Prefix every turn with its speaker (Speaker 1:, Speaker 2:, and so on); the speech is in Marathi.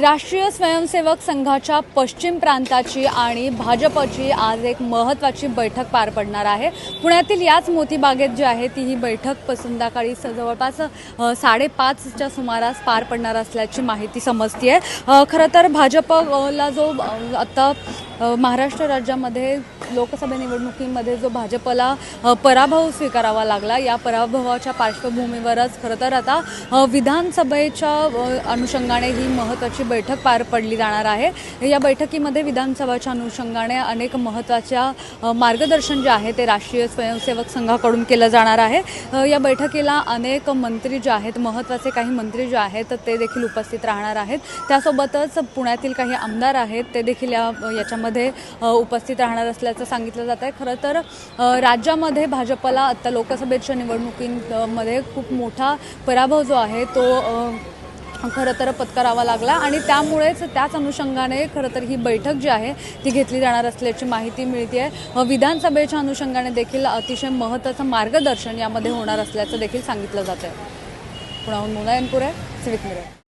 Speaker 1: राष्ट्रीय स्वयंसेवक संघाच्या पश्चिम प्रांताची आणि भाजपची आज एक महत्त्वाची बैठक पार पडणार आहे. पुण्यातील याच मोतीबागेत जी आहे ती ही बैठक संध्याकाळी स- जवळपास साडेपाचच्या सुमारास पार पडणार असल्याची माहिती समजते आहे खरं तर भाजपला जो आत्ता आता महाराष्ट्र राज्यामध्ये लोकसभा निवडणुकीमध्ये जो भाजपला पराभव स्वीकारावा लागला या पराभवाच्या पार्श्वभूमीवरच खरं तर आता विधानसभेच्या अनुषंगाने ही महत्त्वाची बैठक पार पडली जाणार आहे. या बैठकीमध्ये विधानसभाच्या अनुषंगाने अनेक महत्त्वाच्या मार्गदर्शन जे आहे ते राष्ट्रीय स्वयंसेवक संघाकडून केलं जाणार आहे. या बैठकीला अनेक मंत्री जे आहेत महत्त्वाचे काही मंत्री जे आहेत ते देखील उपस्थित राहणार आहेत. त्यासोबतच पुण्यातील काही आमदार आहेत ते देखील या याच्यामध्ये अ, उपस्थित राहणार असल्याचं सांगितलं जात आहे. खरं तर राज्यामध्ये भाजपला आत्ता लोकसभेच्या निवडणुकीमध्ये खूप मोठा पराभव जो आहे तो खरं तर पत्करावा लागला आणि त्यामुळेच त्याच अनुषंगाने खरं तर ही बैठक जी आहे ती घेतली जाणार असल्याची माहिती मिळते आहे विधानसभेच्या अनुषंगाने देखील अतिशय महत्त्वाचं मार्गदर्शन यामध्ये होणार असल्याचं देखील सांगितलं जातं आहे पुण्याहून मुनायनपूर आहे सिविक मिरे